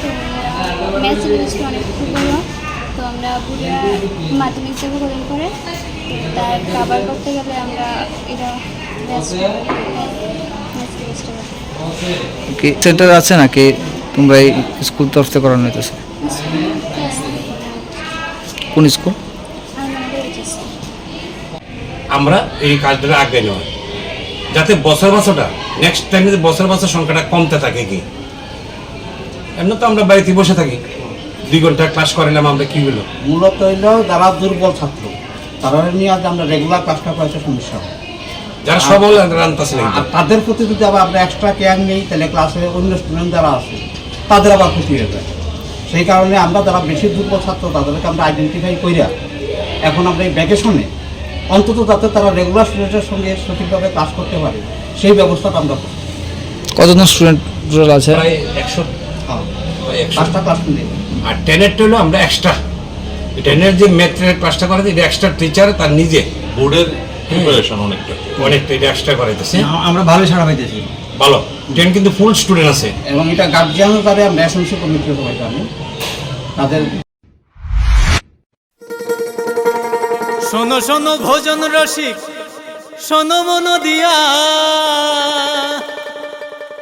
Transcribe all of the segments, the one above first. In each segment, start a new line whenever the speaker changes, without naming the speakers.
তো ইংলিশটা অনেক খুব ভালো তো আমরা পুরো মাধ্যমিক যাব কদিন পরে তো তার কাবার করতে গেলে আমরা এটা
কি সেন্টার আছে নাকি? তোমরা এই স্কুল তরফ থেকে করানো হইতেছে? কোন স্কুল?
আমরা এই কাজটা আগে নেওয়া। যাতে বছর বছরটা নেক্সট টাইমে বছর বছর সংখ্যাটা কমতে থাকে কি? এমনি তো আমরা বাড়িতে বসে থাকি। দুই ঘণ্টা ক্লাস করিলাম আমরা কি হলো?
মূলত হইল যারা দুর্বল ছাত্র তারা নিয়ে আজ আমরা রেগুলার ক্লাসটা করাতে সমস্যা হয়।
যারা সবল রান্তাছে
আর তাদের প্রতি যদি আবার আমরা এক্সট্রা কেয়ার নেই তাহলে ক্লাসে অন্য স্টুডেন্ট যারা আছে তাদের আবার ক্ষতি হয়ে যায়। সেই কারণে আমরা যারা বেশি দুর্বল ছাত্র তাদেরকে আমরা আইডেন্টিফাই করিয়া এখন আমরা এই ভ্যাকেশনে অন্তত যাতে তারা রেগুলার স্টুডেন্টের সঙ্গে সঠিকভাবে কাজ করতে পারে সেই ব্যবস্থাটা আমরা করি
কতজন স্টুডেন্ট আছে?
প্রায় একশো
ক্লাস
আর টেনেরটা হলো আমরা এক্সট্রা টেনের যে ম্যাথের ক্লাসটা করে এটা এক্সট্রা টিচার তার নিজে
বোর্ডের প্রিপারেশন অনেকটা।
অনেকটা এটা এক্সট্রা করাইতেছে
আমরা ভালো সারা পাইতেছি।
ভালো। টেন কিন্তু ফুল স্টুডেন্ট আছে।
এবং এটা গার্জিয়ানও তাদের আমরা এসএমসি কমিটির সবাই জানি। তাদের
শোনো শোনো ভোজন রসিক। শোনো মন দিয়া।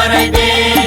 তরাই বেশ